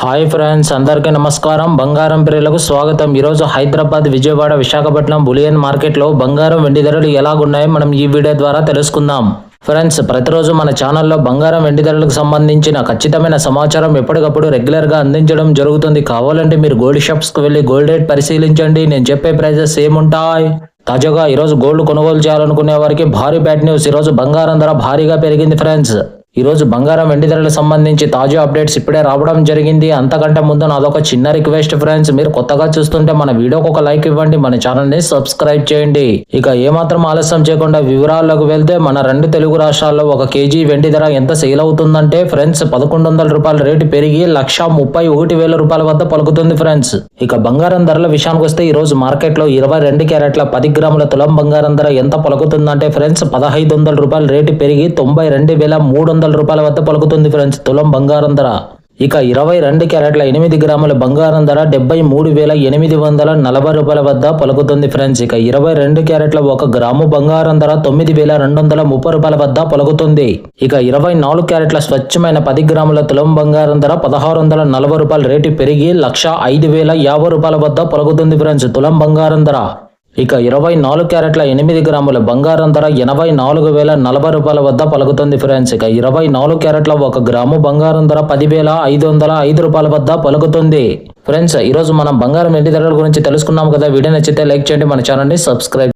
Hi friends అందరికీ నమస్కారం. బంగారం ప్రియులకు స్వాగతం. ఈరోజు హైదరాబాద్ విజయవాడ విశాఖపట్నం బులియన్ మార్కెట్లో బంగారం వెండి ధరలు ఎలాగున్నాయో మనం ఈ వీడియో ద్వారా తెలుసుకుందాం. ఫ్రెండ్స్ ప్రతిరోజు మన ఛానల్లో బంగారం వెండి ధరలకు సంబంధించిన ఖచ్చితమైన సమాచారం ఎప్పటికప్పుడు రెగ్యులర్గా అందించడం జరుగుతుంది. కావాలంటే మీరు గోల్డ్ షాప్స్కి వెళ్ళి గోల్డ్ రేట్ పరిశీలించండి. నేను చెప్పే ప్రైజెస్ ఏముంటాయి తాజాగా ఈరోజు గోల్డ్ కొనుగోలు చేయాలనుకునే వారికి భారీ బ్యాడ్ న్యూస్. ఈరోజు బంగారం ధర భారీగా పెరిగింది ఫ్రెండ్స్. ఈ రోజు బంగారం వెండి ధరలకు సంబంధించి తాజా అప్డేట్స్ ఇప్పుడే రావడం జరిగింది. అంతకంటే ముందు నాదొక చిన్న రిక్వెస్ట్ ఫ్రెండ్స్. మీరు కొత్తగా చూస్తుంటే మన వీడియోకి ఒక లైక్ ఇవ్వండి. మన ఛానల్ని సబ్స్క్రైబ్ చేయండి. ఇక ఏమాత్రం ఆలస్యం చేయకుండా వివరాల్లోకి వెళ్తే మన రెండు తెలుగు రాష్ట్రాల్లో ఒక కేజీ వెండి ధర ఎంత సేల్ అవుతుందంటే ఫ్రెండ్స్ పదకొండు వందల రూపాయల రేటు పెరిగి లక్ష ముప్పై ఒకటి వేల రూపాయల వద్ద పలుకుతుంది ఫ్రెండ్స్. ఇక బంగారం ధరల విషయానికి వస్తే ఈ రోజు మార్కెట్లో ఇరవై రెండు క్యారెట్ల పది గ్రాముల తులం బంగారం ధర ఎంత పలుకుతుందంటే ఫ్రెండ్స్ పదహైదు వందల రూపాయల రేటు పెరిగి తొంభై రెండు వేల మూడు వందల రూపాయల వద్ద పలుకుతుంది ఫ్రెండ్స్. తులం బంగారం ధర. ఇక ఇరవై రెండు క్యారెట్ల ఎనిమిది గ్రాముల బంగారం ధర డెబ్బై మూడు వేల ఎనిమిది వందల నలభై రూపాయల వద్ద పలుకుతుంది ఫ్రెండ్స్. ఇక ఇరవై రెండు క్యారెట్ల ఒక గ్రాము బంగారం ధర తొమ్మిది వేల రెండు వందల ముప్పై రూపాయల వద్ద పలుకుతుంది. ఇక ఇరవై నాలుగు క్యారెట్ల స్వచ్ఛమైన పది గ్రాముల తులం బంగారం ధర పదహారు వందల నలభై రూపాయల రేటు పెరిగి లక్ష ఐదు వేల యాభై రూపాయల వద్ద పలుకుతుంది ఫ్రెండ్స్. తులం బంగారం ధర. ఇక ఇరవై నాలుగు క్యారెట్ల ఎనిమిది గ్రాముల బంగారం ధర ఎనభై నాలుగు వేల నలభై రూపాయల వద్ద పలుకుతుంది ఫ్రెండ్స్. ఇక ఇరవై నాలుగు క్యారెట్ల ఒక గ్రాము బంగారం ధర పదివేల ఐదు వందల ఐదు రూపాయల వద్ద పలుకుతుంది. ఫ్రెండ్స్ ఈరోజు మనం బంగారం ఎండి ధరల గురించి తెలుసుకున్నాం కదా? వీడియో నచ్చితే లైక్ చేయండి మన ఛానల్ని సబ్స్క్రైబ్